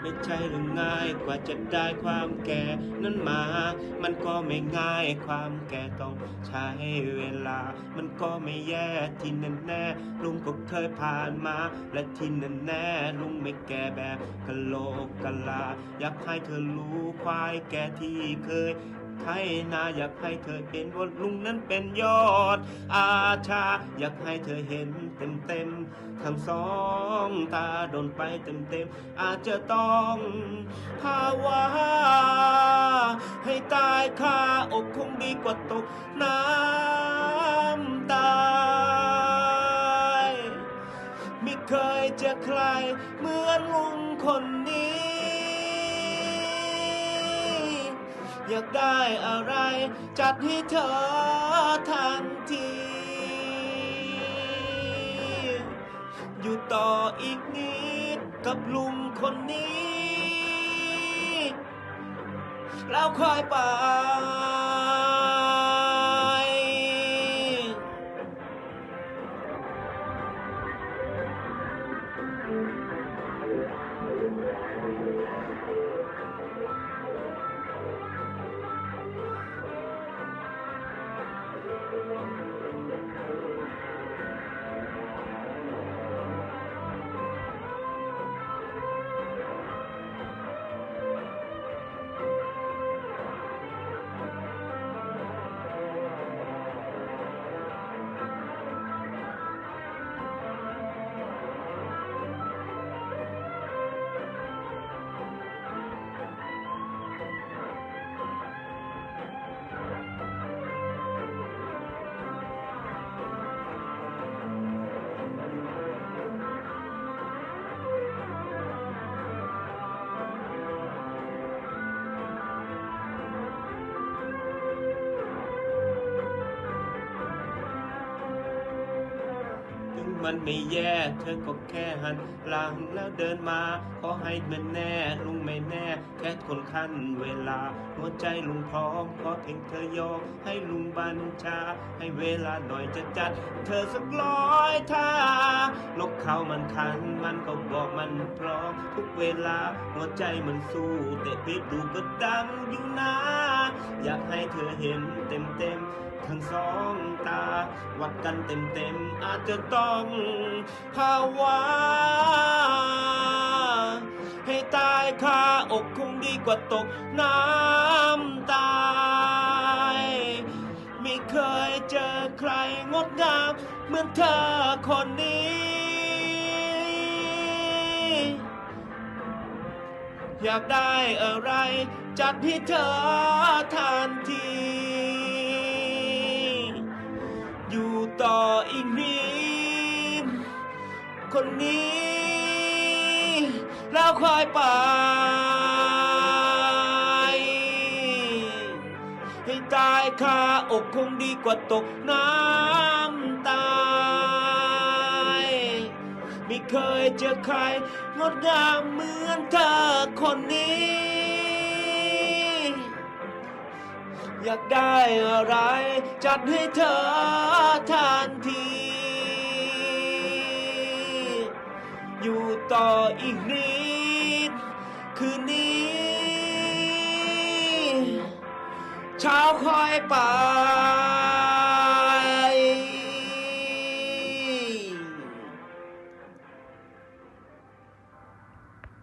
ไม่ใช่เรื่องง่ายกว่าจะได้ความแก่นั้นมา มันก็ไม่ง่ายความแก่ต้องใช้เวลา มันก็ไม่แย่ที่แน่แน่ๆลุงก็เคยผ่านมา และที่แน่แน่ๆลุงไม่แก่แบบกะโลกกะลา อยากให้เธอรู้ควายแก่ที่เคย ไทยนาอยากให้เธอเห็นว่าลุงนั้นเป็นยอด อาชาอยากให้เธอเห็นเต็มเต็มทั้งสองตาโดนไปเต็มเต็มอาจจะต้องภาวะให้ตายคาอกคงดีกว่าตกน้ำตายไม่เคยเจอใครเหมือนลุงคนนี้ อยากได้อะไร จัดให้เธอทันที อยู่ต่ออีกนิดกับลุงคนนี้ แล้วค่อยไป มันไม่แย่เธอก็แค่หันหลังแล้วเดินมา ขอให้มันแน่ลุงไม่แน่ แค่คนขั้นเวลา หัวใจลุงพร้อมขอเพียงเธอยอมให้ลุงบัญชา ให้เวลาหน่อยจะจัด เธอสักร้อยท่า เขามันคันมันก็บอกมันพร้อมทุกเวลาหัวใจมันสู้แต่พิษดูก็ดังอยู่นะอยากให้เธอเห็นเต็มเต็มๆทั้งสองตา วัดกันเต็มเต็มๆอาจจะต้องภาวะให้ตายคาอกคงดีกว่าตกน้ำตายไม่เคยเจอใครงดงามเหมือนเธอคนนี้ อยากได้อะไร จัดให้เธอทันที อยู่ต่ออีกนิดคนนี้ แล้วค่อยไป ให้ตายคาอกคงดีกว่าตกน้ำ เคยเจอใครงดงามเหมือนเธอคนนี้ อยากได้อะไร จัดให้เธอทันที อยู่ต่ออีกนิดคืนนี้ เช้าค่อยไป